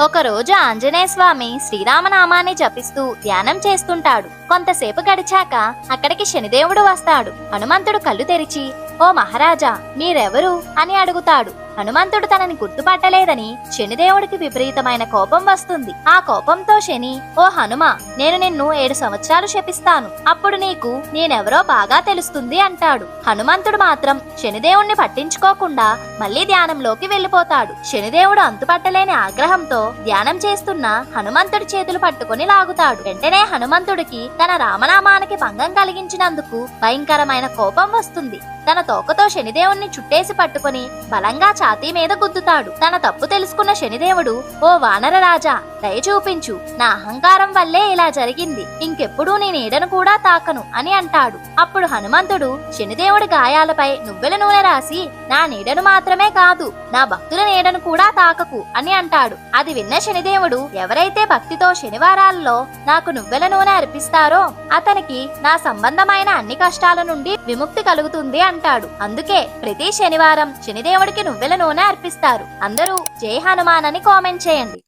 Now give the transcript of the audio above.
ఒకరోజు ఆంజనేయ స్వామి శ్రీరామనామాన్ని జపిస్తూ ధ్యానం చేస్తుంటాడు. కొంతసేపు గడిచాక అక్కడికి శనిదేవుడు వస్తాడు. హనుమంతుడు కళ్ళు తెరిచి ఓ మహారాజా మీరెవరు? అని అడుగుతాడు. హనుమంతుడు తనని గుర్తుపట్టలేదని శనిదేవుడికి విపరీతమైన కోపం వస్తుంది. ఆ కోపంతో శని ఓ హనుమ నేను నిన్ను ఏడు సంవత్సరాలు శపిస్తాను. అప్పుడు నీకు నేనెవరో బాగా తెలుస్తుంది అంటాడు. హనుమంతుడు మాత్రం శనిదేవుణ్ణి పట్టించుకోకుండా మళ్ళీ ధ్యానంలోకి వెళ్ళిపోతాడు. శనిదేవుడు అంతుపట్టలేని ఆగ్రహంతో ధ్యానం చేస్తున్న హనుమంతుడి చేతులు పట్టుకొని లాగుతాడు. వెంటనే హనుమంతుడికి తన రామనామానికి భంగం కలిగించినందుకు భయంకరమైన కోపం వస్తుంది. తన తోకతో శనిదేవుణ్ణి చుట్టేసి పట్టుకొని బలంగా ఛాతీ మీద గుద్దుతాడు. తన తప్పు తెలుసుకున్న శనిదేవుడు ఓ వానర రాజా దయ చూపించు. నా అహంకారం వల్లే ఇలా జరిగింది. ఇంకెప్పుడూ నీ నీడను కూడా తాకను అని అంటాడు. అప్పుడు హనుమంతుడు శనిదేవుడి గాయాలపై నువ్వెల నూనె రాసి నా నీడను మాత్రమే కాదు నా భక్తుల నీడను కూడా తాకకు అని అంటాడు. అది విన్న శనిదేవుడు ఎవరైతే భక్తితో శనివారాల్లో నాకు నువ్వెల నూనె అర్పిస్తారో అతనికి నా సంబంధమైన అన్ని కష్టాల నుండి విముక్తి కలుగుతుంది అంటాడు. అందుకే ప్రతి శనివారం శనిదేవుడికి నువ్వెల నూనె అర్పిస్తారు. అందరూ జై హనుమాన్ అని కామెంట్ చేయండి.